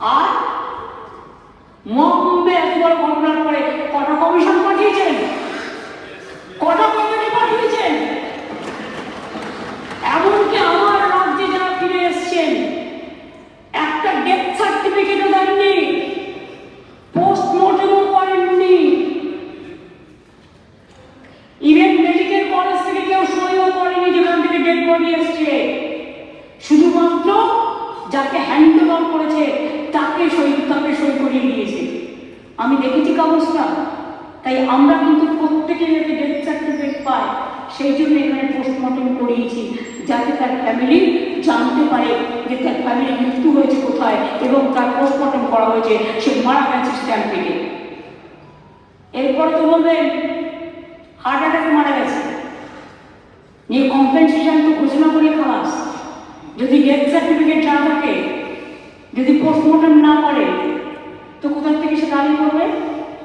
আর মহাকুম্ভে এত বড় ঘটনার পরে কটা কমিশন পাঠিয়েছেন? কটা কমিটি পাঠিয়েছেন? এমনকি আমার রাজ্যে যারা ফিরে এসছেন, একটা ডেথ সার্টিফিকেটও দেননি পোস্টমর্টমও করেননি ইভেন মেডিকেল কলেজ থেকে কেউ সইও করেনি যেখান থেকে ডেড বডি এসছে শুধুমাত্র যাকে হ্যান্ড ওভার করেছে তাকে সই তাকে সই করিয়ে দিয়েছে আমি দেখেছি কাগজটা। তাই আমরা কিন্তু প্রত্যেকে যাতে ডেথ সার্টিফিকেট পাই। সেই জন্য এখানে পোস্টমর্টম করিয়েছি, যাতে তার ফ্যামিলি জানতে পারে যে তার ফ্যামিলি মৃত্যু হয়েছে কোথায় এবং তার পোস্টমর্টম করা হয়েছে, সে মারা গেছে স্ট্যাম্প থেকে এরপর তো বলবেন হার্ট অ্যাটাকে মারা গেছে। নিয়ে কম্পেনসেশন তো ঘোষণা করে খালাস। যদি ডেথ সার্টিফিকেট না থাকে, যদি পোস্টমর্টম না করে তো কোথা থেকে সে দাবি করবে?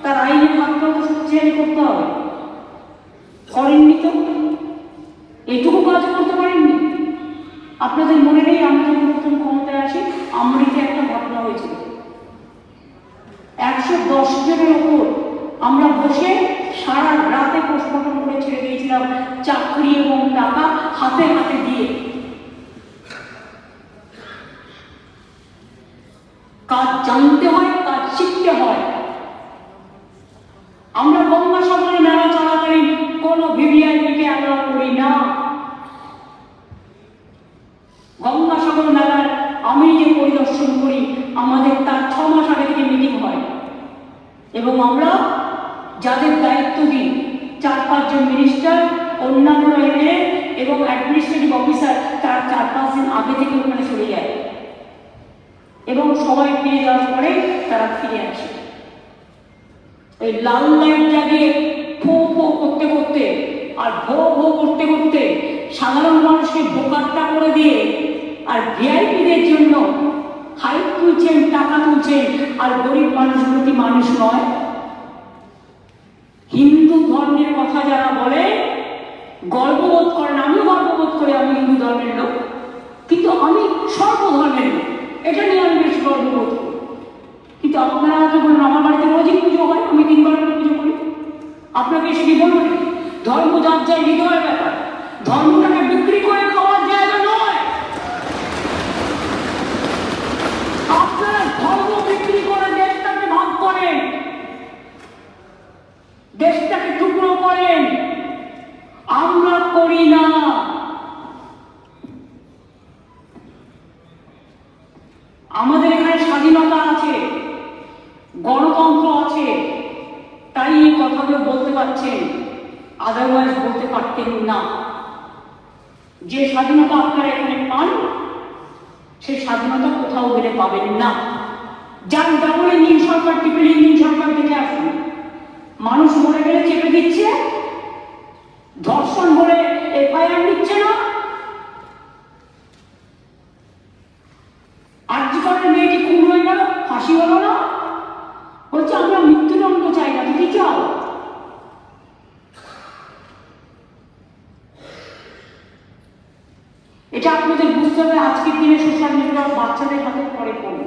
তার আইনের মাধ্যমে তো শক্তিশালী করতে হবে। করেননি তো? এটুকু কাজ করতে পারেননি? আপনাদের মনে নেই আমি যখন প্রথম ক্ষমতায় আসি আমরিতে একটা ঘটনা হয়েছিল। একশো দশ জনের ওপর আমরা বসে সারা রাতে পোস্টমর্টম করে ছেড়ে দিয়েছিলাম চাকরি এবং টাকা হাতে হাতে দিয়ে। কাজ জানতে হয় কাজ শিখতে হয় আমরা গঙ্গাসাগরে মেলা চলাকালীন কোনো ভিভিআইপিকে অ্যালাউ করি না গঙ্গাসাগর মেলার আমি যে পরিদর্শন করি আমাদের তার ছ মাস আগে থেকে মিটিং হয় এবং আমরা যাদের দায়িত্ব দিই চার পাঁচজন মিনিস্টার অন্যান্য এমএলএ এবং অ্যাডমিনিস্ট্রেটিভ অফিসার তার চার পাঁচ দিন আগে থেকে ওখানে চলে যায়। এবং সবাই ফিরে যাওয়ার পরে তারা ফিরে আসে। ওই লাল লাইট জাগিয়ে ফো ফো করতে করতে আর ভো ভো করতে করতে সাধারণ মানুষকে বোকারটা করে দিয়ে আর ভিআইপিদের জন্য হাইট তুলছেন, টাকা তুলছেন আর গরিব মানুষগুলো কি মানুষ নয়। হিন্দু ধর্মের কথা যারা বলে, গর্ববোধ করেন আমিও গর্ববোধ করি আমি হিন্দু ধর্মের লোক। কিন্তু আমি সর্বধর্মের লোক। এটা নিয়ে আমি বেশ গর্ববোধ করি। কিন্তু আপনারা হয়তো বলুন, আমার বাড়িতে রোজই পুজো হয়, আমি করে পুজো করি। আপনাকে সেটি বলব না ধর্ম যার যার হৃদয়ের ব্যাপার। ধর্মটাকে বিক্রি করে খাওয়া জায়গা নয় আপনারা ধর্ম বিক্রি করে দেশটাকে ভাগ করেন দেশটাকে টুকরো করেন আমরা করি না আমাদের এখানে স্বাধীনতা আছে গণতন্ত্র আছে তাই এই কথাগুলো বলতে পারছেন আদারওয়াইজ বলতে পারতেন না। যে স্বাধীনতা আপনারা এখানে পান সেই স্বাধীনতা কোথাও গেলে পাবেন না। যান ডাবলে নীল সরকার টিপিলি নীল সরকার দেখে আসুন। মানুষ মরে গেলে চেপে দিচ্ছে, ধর্ষণ বলে এফআইআর নিচ্ছে না। আর্যিকরের মেয়েটি খুন হয়ে গেল, ফাঁসি হলো না। এটা আপনাদের বুঝতে হবে, আজকের দিনে সোশ্যাল মিডিয়া বাচ্চাদের হাতে পরে পড়ে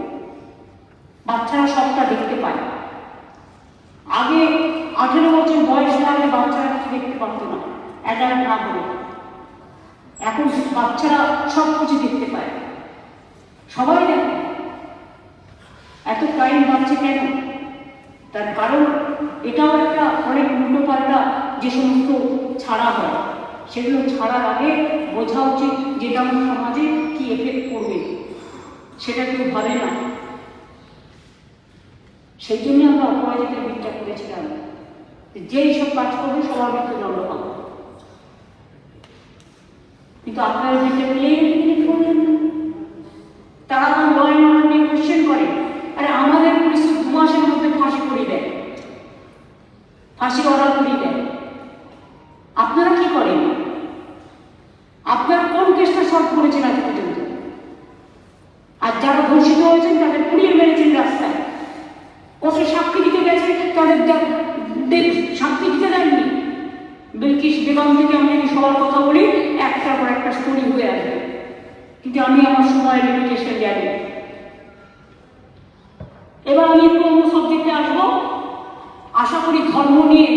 বাচ্চারা সবটা দেখতে পায়। আগে আঠেরো বছর বয়স না হলে বাচ্চারা কিছু দেখতে পারতো না অ্যাডাল্ট না হলে এখন বাচ্চারা সব কিছু দেখতে পায়। সবাই দেখে। এত ক্রাইম বাড়ছে কেন? তার কারণ এটাও একটা অনেক উল্টো পাল্টা যে সমস্ত ছাড়া হয়। সেগুলো ছাড়ার আগে বোঝা উচিত যেটা আমার সমাজে কি এফেক্ট করবে। সেটা কেউ ভাবে না। সেই জন্য আমরা অপরাধীদের বিচার করেছিলাম। যেই সব কাজ করবে, সবার মৃত্যুদণ্ড পাবে। কিন্তু আপনারা বিচার পেলেই করলেন না। তারা আমার ল কোশ্চেন করে। আরে আমাদের পুলিশ দু মাসের মধ্যে ফাঁসি করিয়ে দেয়। ফাঁসি অর্ডার করিয়ে দেয় আপনারা কি করেন আপনারা কোন কেসটা সলভ করেছেন আজ পর্যন্ত আর যারা ধর্ষিত হয়েছেন তাদের পুড়িয়ে মেরেছেন রাস্তায়। ওকে সাক্ষী দিতে গেছে, তাদের সাক্ষী দিতে দেননি। বিলকিস বেগম থেকে আমি যদি সবার কথা বলি, একটার পর একটা স্টোরি হয়ে আসবে। কিন্তু আমি আমার সময় লিমিটেশন জানি। এবার আমি অন্য সাবজেক্টে আসব। আশা করি ধর্ম নিয়ে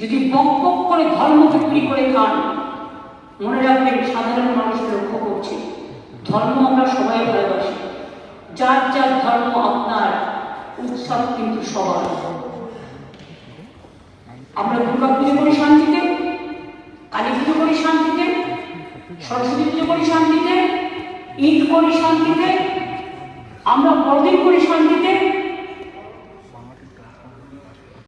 যদি বক বক করে ধর্ম বিক্রি করে খান মনে রাখবেন সাধারণ মানুষ লক্ষ্য করছে, ধর্ম আমরা সবাই ভালোবাসি। যার যার ধর্ম আপনার, উৎসব কিন্তু সবার। আমরা দুর্গা পুজো করি শান্তিতে, কালী পুজো করি শান্তিতে, সরস্বতী পুজো করি শান্তিতে, ঈদ করি শান্তিতে, আমরা বড়দিন করি শান্তিতে